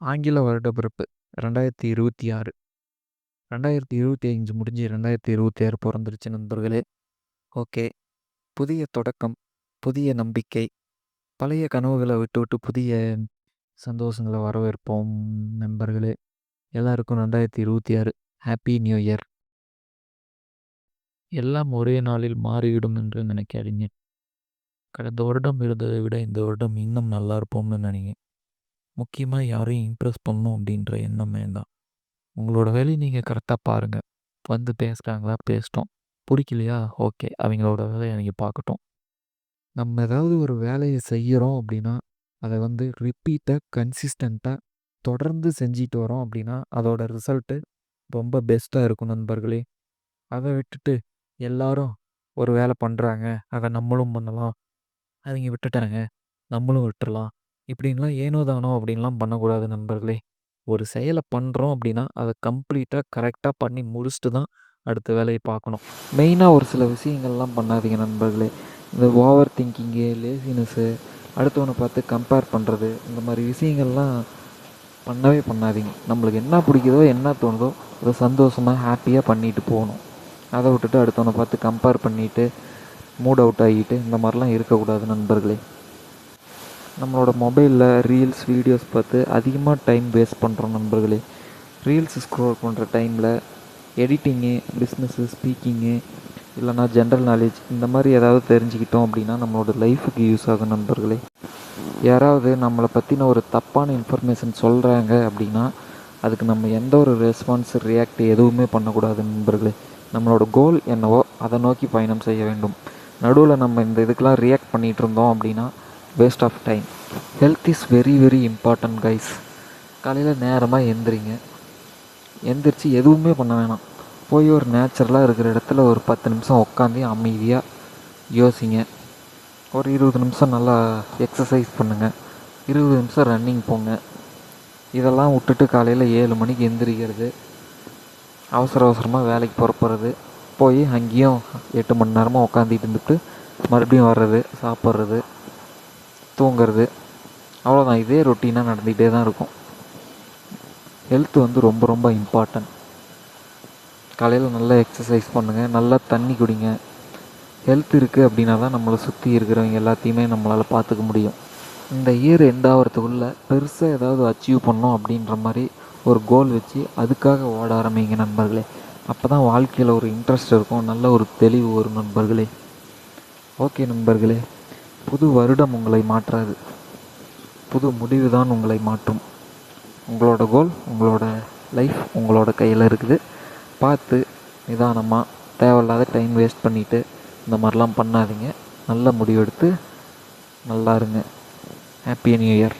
ஆங்கில வருடப்பிறப்பு ரெண்டாயிரத்தி இருபத்தி ஆறு. ரெண்டாயிரத்தி இருபத்தி அஞ்சு முடிஞ்சு ரெண்டாயிரத்தி இருபத்தி ஆறு பிறந்துருச்சு நண்பர்களே. ஓகே. புதிய தொடக்கம் புதிய நம்பிக்கை பழைய கனவுகளை விட்டு விட்டு புதிய சந்தோஷங்களை வரவேற்போம் நண்பர்களே. எல்லாருக்கும் ரெண்டாயிரத்தி இருபத்தி ஆறு ஹாப்பி நியூ இயர் எல்லாம் ஒரே நாளில் மாறிவிடும் என்று நினைக்காதீங்க. கடந்த வருடம் இருந்ததை விட இந்த வருடம் இன்னும் நல்லா இருப்போம்னு நினைங்க. முக்கியமாக யாரையும் இம்ப்ரெஸ் பண்ணணும் அப்படின்ற எண்ணமே தான். உங்களோட வேலையை நீங்கள் கரெக்டாக பாருங்கள் வந்து பேசுகிறாங்களா பேசிட்டோம். பிடிக்கலையா ஓகே. அவங்களோட வேலையை நீங்கள் பார்க்கட்டும். நம்ம ஏதாவது ஒரு வேலையை செய்கிறோம் அப்படின்னா அதை வந்து ரிப்பீட்டாக கன்சிஸ்டண்ட்டாக தொடர்ந்து செஞ்சிட்டு வரோம் அப்படின்னா அதோட ரிசல்ட்டு ரொம்ப பெஸ்ட்டாக இருக்கும் நண்பர்களே. அதை விட்டுட்டு எல்லாரும் ஒரு வேலை பண்ணுறாங்க அதை நம்மளும் பண்ணலாம். அவங்க விட்டுட்டாங்க. நம்மளும் விட்டுறலாம். இப்படின்லாம் ஏனோ தானோ அப்படின்லாம் பண்ணக்கூடாது நண்பர்களே. ஒரு செயலை பண்ணுறோம் அப்படின்னா அதை கம்ப்ளீட்டாக கரெக்டாக பண்ணி முடிச்சுட்டு தான் அடுத்த வேலையை பார்க்கணும். மெயினாக ஒரு சில விஷயங்கள்லாம் பண்ணாதீங்க நண்பர்களே. இந்த ஓவர் திங்கிங்கு லேசினஸ்ஸு அடுத்தவனை பார்த்து கம்பேர் பண்ணுறது இந்த மாதிரி விஷயங்கள்லாம் பண்ணவே பண்ணாதீங்க. நம்மளுக்கு என்ன பிடிக்குதோ என்ன தோணுதோ அதை சந்தோஷமாக ஹாப்பியாக பண்ணிட்டு போகணும். அதை விட்டுட்டு அடுத்தவனை பார்த்து கம்பேர் பண்ணிவிட்டு மூட் அவுட் ஆகிட்டு இந்த மாதிரிலாம் இருக்கக்கூடாது நண்பர்களே. நம்மளோட மொபைலில் ரீல்ஸ் வீடியோஸ் பார்த்து அதிகமாக டைம் வேஸ்ட் பண்ணுறோம் நண்பர்களே. ரீல்ஸ் ஸ்க்ரோல் பண்ணுற டைமில் எடிட்டிங்கு பிஸ்னஸ்ஸு ஸ்பீக்கிங்கு இல்லைனா ஜென்ரல் நாலேஜ் இந்த மாதிரி ஏதாவது தெரிஞ்சுக்கிட்டோம் அப்படின்னா நம்மளோட லைஃபுக்கு யூஸ் ஆகும் நண்பர்களே. யாராவது நம்மளை பற்றின ஒரு தப்பான இன்ஃபர்மேஷன் சொல்கிறாங்க அப்படின்னா அதுக்கு நம்ம எந்த ஒரு ரெஸ்பான்ஸ் ரியாக்ட் எதுவுமே பண்ணக்கூடாது நண்பர்களே. நம்மளோட கோல் என்னவோ அதை நோக்கி பயணம் செய்ய வேண்டும். நடுவில் நம்ம இந்த இதுக்கெலாம் ரியாக்ட் பண்ணிகிட்டு இருந்தோம் அப்படின்னா waste of time health is very very important guys காலையில் நேரமாக எந்திரிங்க. எந்திரிச்சு எதுவுமே பண்ண வேணாம். போய் ஒரு நேச்சுரலாக இருக்கிற இடத்துல ஒரு பத்து நிமிஷம் உட்காந்து அமைதியாக யோசிங்க. ஒரு இருபது நிமிஷம் நல்லா எக்ஸசைஸ் பண்ணுங்கள் இருபது நிமிஷம் ரன்னிங் போங்க. இதெல்லாம் விட்டுட்டு காலையில் ஏழு மணிக்கு எந்திரிக்கிறது. அவசர அவசரமாக வேலைக்கு புறப்படுறது. போய் அங்கேயும் எட்டு மணி நேரமாக உட்காந்துட்டு இருந்துட்டு மறுபடியும் வர்றது சாப்பிட்றது. தூங்குறது. அவ்வளோதான் இதே ரொட்டீனாக நடந்துக்கிட்டே தான் இருக்கும். ஹெல்த் வந்து ரொம்ப ரொம்ப இம்பார்ட்டன்ட் காலையில் நல்லா எக்ஸசைஸ் பண்ணுங்கள் நல்லா தண்ணி குடிங்க. ஹெல்த் இருக்குது அப்படின்னா தான் நம்மளை சுற்றி இருக்கிறவங்க எல்லாத்தையுமே நம்மளால் பார்த்துக்க முடியும். இந்த இயர் எண்ட் ஆகிறதுக்குள்ளே பெருசாக ஏதாவது அச்சீவ் பண்ணோம் அப்படின்ற மாதிரி ஒரு கோல் வச்சு அதுக்காக ஓட ஆரம்பிங்க நண்பர்களே. அப்போ தான் வாழ்க்கையில் ஒரு இன்ட்ரெஸ்ட் இருக்கும். நல்ல ஒரு தெளிவு வரும் நண்பர்களே. ஓகே நண்பர்களே. புது வருடம் உங்களை மாற்றாது. புது முடிவு தான் உங்களை மாற்றும். உங்களோட கோல் உங்களோட லைஃப் உங்களோட கையில் இருக்குது. பார்த்து நிதானமாக தேவையில்லாத டைம் வேஸ்ட் பண்ணிவிட்டு இந்த மாதிரிலாம் பண்ணாதீங்க. நல்ல முடிவெடுத்து நல்லா இருங்க. Happy new year